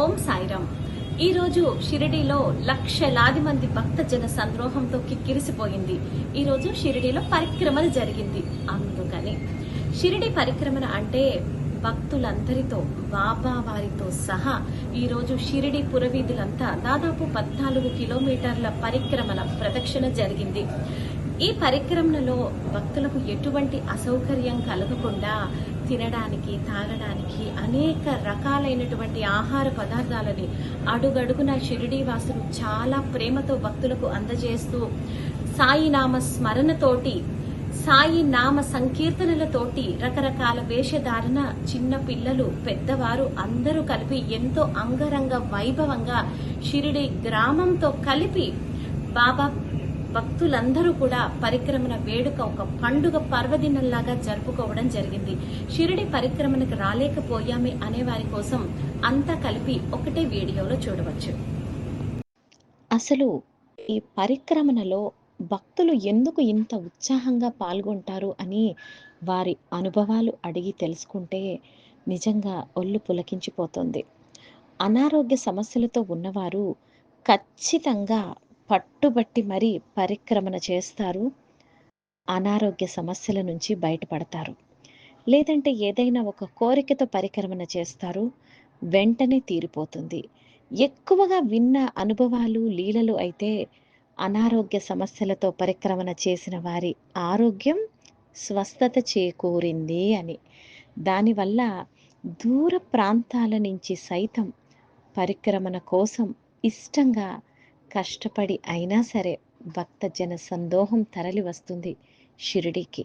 ఓం సాయిరామ్. ఈ రోజు షిరిడీలో లక్షలాది మంది భక్త జన సంద్రోహంతో కిక్కిరిసిపోయింది ఈ రోజు షిరిడీలో పరిక్రమలు జరిగింది. అందుకని షిరిడి పరిక్రమణ అంటే భక్తులందరితో బాబా వారితో సహా ఈరోజు షిరిడి పురవీధులంతా దాదాపు పద్నాలుగు కిలోమీటర్ల పరిక్రమణ ప్రదక్షిణ జరిగింది. ఈ పరిక్రమణలో భక్తులకు ఎటువంటి అసౌకర్యం కలగకుండా తినడానికి తాగడానికి అనేక రకాలైనటువంటి ఆహార పదార్థాలని అడుగడుగున షిరిడీ వాసులు చాలా ప్రేమతో భక్తులకు అందజేస్తూ సాయి నామ స్మరణతోటి సాయి నామ సంకీర్తనలతోటి రకరకాల వేషధారణ చిన్న పిల్లలు పెద్దవారు అందరూ కలిపి ఎంతో అంగరంగ వైభవంగా షిరిడి గ్రామంతో కలిపి బాబా భక్తులందరూ కూడా పరిక్రమణ వేడుక ఒక పండుగ పర్వదినంలాగా జరుపుకోవడం జరిగింది. షిరిడి పరిక్రమణకు రాలేకపోయామే అనే వారి కోసం అంతా కలిపి ఒకటే వీడియోలో చూడవచ్చు. అసలు ఈ పరిక్రమణలో భక్తులు ఎందుకు ఇంత ఉత్సాహంగా పాల్గొంటారు అని వారి అనుభవాలు అడిగి తెలుసుకుంటే నిజంగా ఒళ్ళు పులకించిపోతుంది. అనారోగ్య సమస్యలతో ఉన్నవారు ఖచ్చితంగా పట్టుబట్టి మరీ పరిక్రమణ చేస్తారు. అనారోగ్య సమస్యల నుంచి బయటపడతారు. లేదంటే ఏదైనా ఒక కోరికతో పరిక్రమణ చేస్తారు. వెంటనే తీరిపోతుంది. ఎక్కువగా విన్న అనుభవాలు లీలలు అయితే అనారోగ్య సమస్యలతో పరిక్రమణ చేసిన వారి ఆరోగ్యం స్వస్థత చేకూరింది అని. దానివల్ల దూర ప్రాంతాల నుంచి సైతం పరిక్రమణ కోసం ఇష్టంగా కష్టపడి అయినా సరే భక్తజన సందోహం తరలి వస్తుంది షిరిడీకి.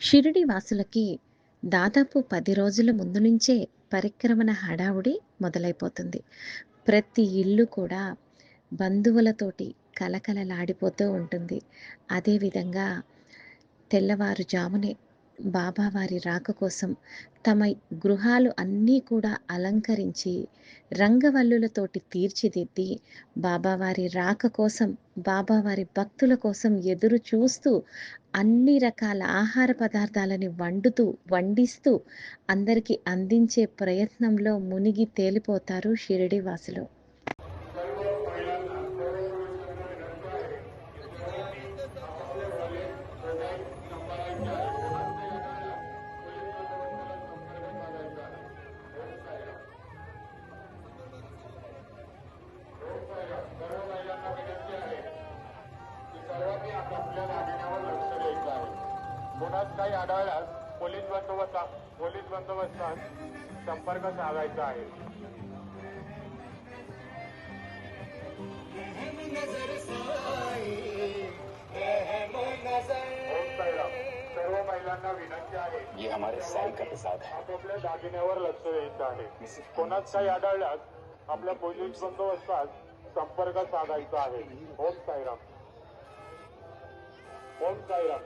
షిరిడి వాసులకి దాదాపు పది రోజుల ముందు నుంచే పరిక్రమణ హడావుడి మొదలైపోతుంది. ప్రతి ఇల్లు కూడా బంధువులతోటి కలకలలాడిపోతూ ఉంటుంది. అదేవిధంగా తెల్లవారుజామునే బాబావారి రాక కోసం తమ గృహాలు అన్నీ కూడా అలంకరించి రంగవల్లులతోటి తీర్చిదిద్ది బాబావారి రాక కోసం బాబావారి భక్తుల కోసం ఎదురు చూస్తూ అన్ని రకాల ఆహార పదార్థాలని వండుతూ వండిస్తూ అందరికీ అందించే ప్రయత్నంలో మునిగి తేలిపోతారు షిరిడి వాసులు. पोलीस बंदोबस्तात संपर्क साधायचा आहे. सर्व महिलांना विनंती आहे. ये हमारे साई का प्रसाद आपापल्या दागिन्यावर लक्ष द्यायचं आहे. कोणात काही आढळल्यास आपल्या पोलीस बंदोबस्तात संपर्क साधायचा आहे. ओम साईराम. ओम साईराम.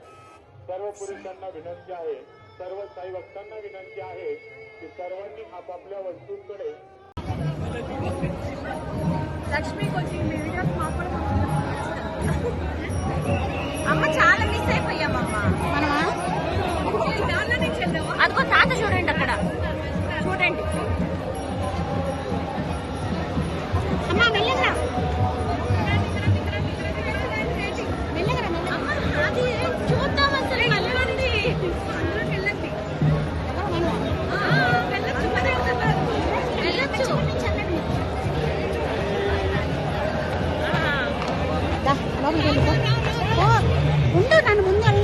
सर्व पुरुषांना विनंती आहे. सर्व साई भक्तांना विनंती आहे की सर्वांनी आपापल्या वस्तूंकडे లక్ష్మి కొంచెం వీడియోస్ మాకు కూడా అమ్మ చాలా మిస్ అయిపోయామమ్మా మనమా అదిగో తాత చూడండి అక్కడ చూడండి ఉండు నన్ను ముందు లక్ష్మి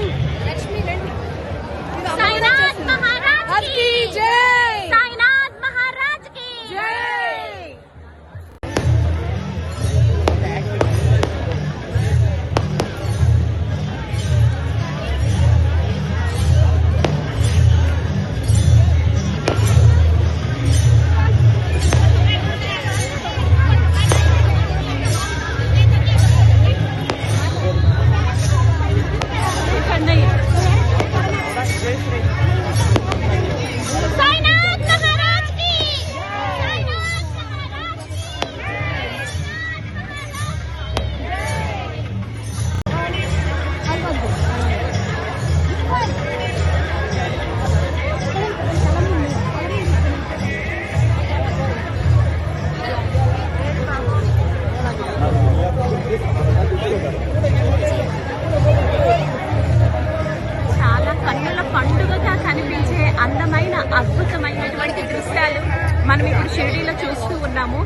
ఉన్నాము.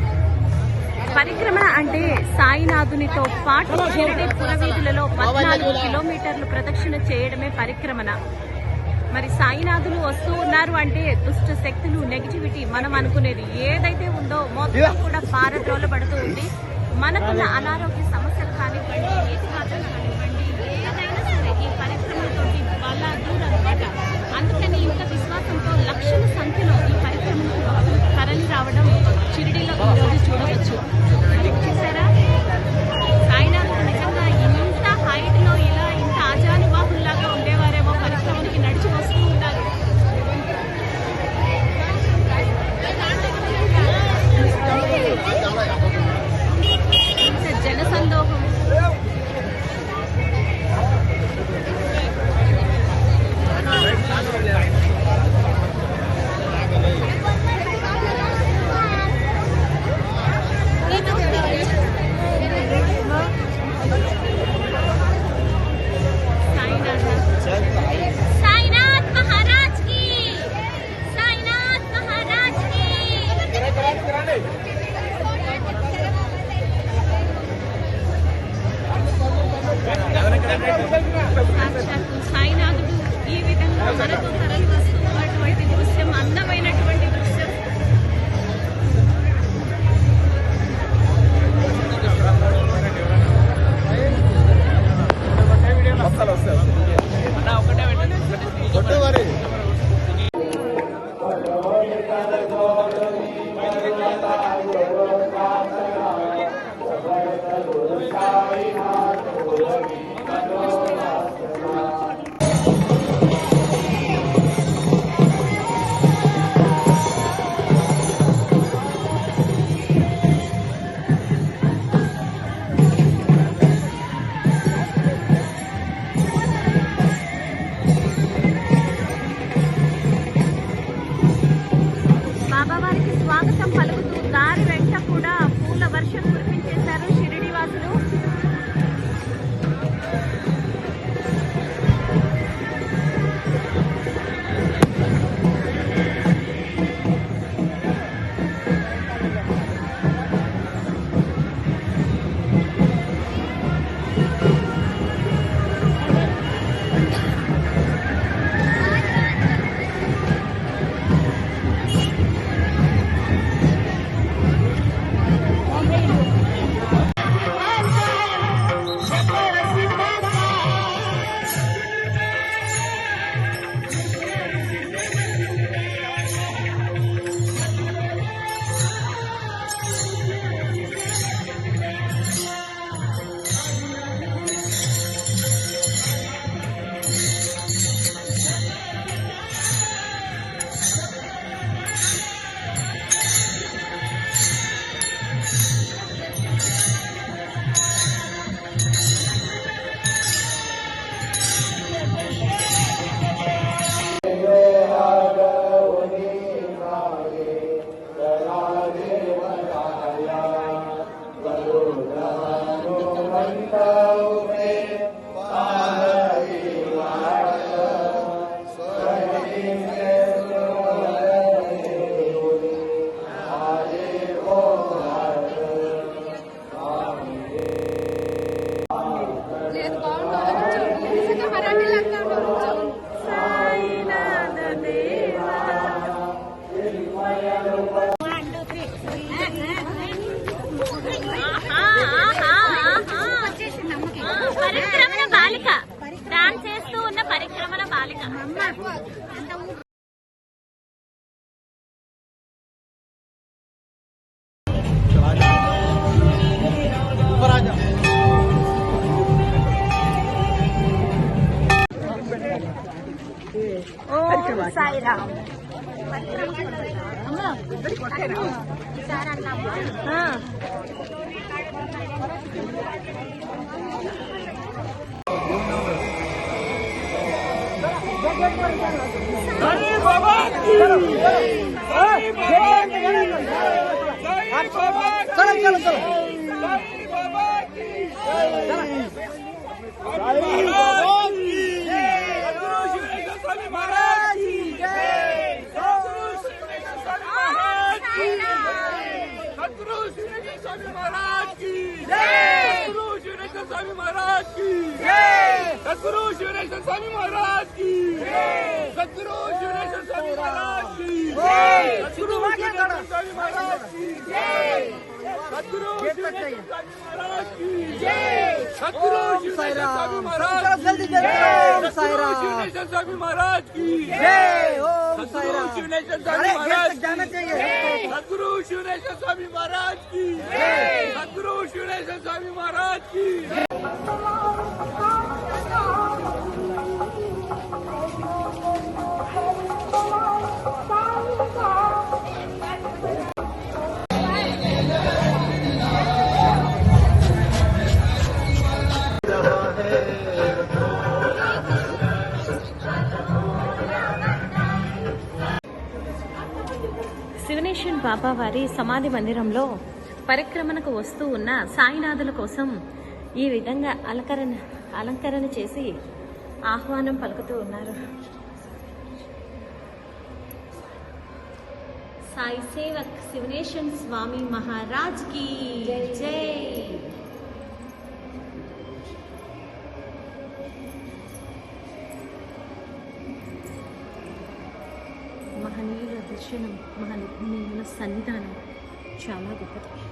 పరిక్రమణ అంటే సాయినాథునితో పాటు షిరిడి పురవీధులలో పద్నాలుగు కిలోమీటర్లు ప్రదక్షిణ చేయడమే పరిక్రమణ. మరి సాయినాథులు వస్తూ ఉన్నారు అంటే దుష్ట శక్తులు నెగిటివిటీ మనం అనుకునేది ఏదైతే ఉందో మొత్తం కూడా పారద్రోలబడుతూ ఉంది. మనకున్న అనారోగ్య సమస్యలు కానివ్వండి సాయిరామ్ सदगुरु श्री स्वामी महाराज की महाराज की सद्गुरु शिवनेश्वर स्वामी महाराज की सद्गुरु शिवनेश्वर स्वामी महाराज की सद्गुरु शिवनेश्वर स्वामी महाराज की सद्गुरु शिवनेश्वर स्वामी महाराज की स्वामी महाराज की सद्गुरु शिवनेश्वर स्वामी महाराज की सद्गुरु शिवनेश्वर स्वामी महाराज की सद्गुरु शिवनेश्वर स्वामी महाराज की सद्गुरु शिवनेश्वर బాబా వారి సమాధి మందిరంలో పరిక్రమణకు వస్తూ ఉన్న సాయినాథుల కోసం ఈ విధంగా అలంకరణ అలంకరణ చేసి ఆహ్వానం పలుకుతూ ఉన్నారు. సాయి సేవక్ శివనేశ్వర స్వామి మహారాజ్కి జై! 我们马路上没有那个善意的关爱，车辆过路。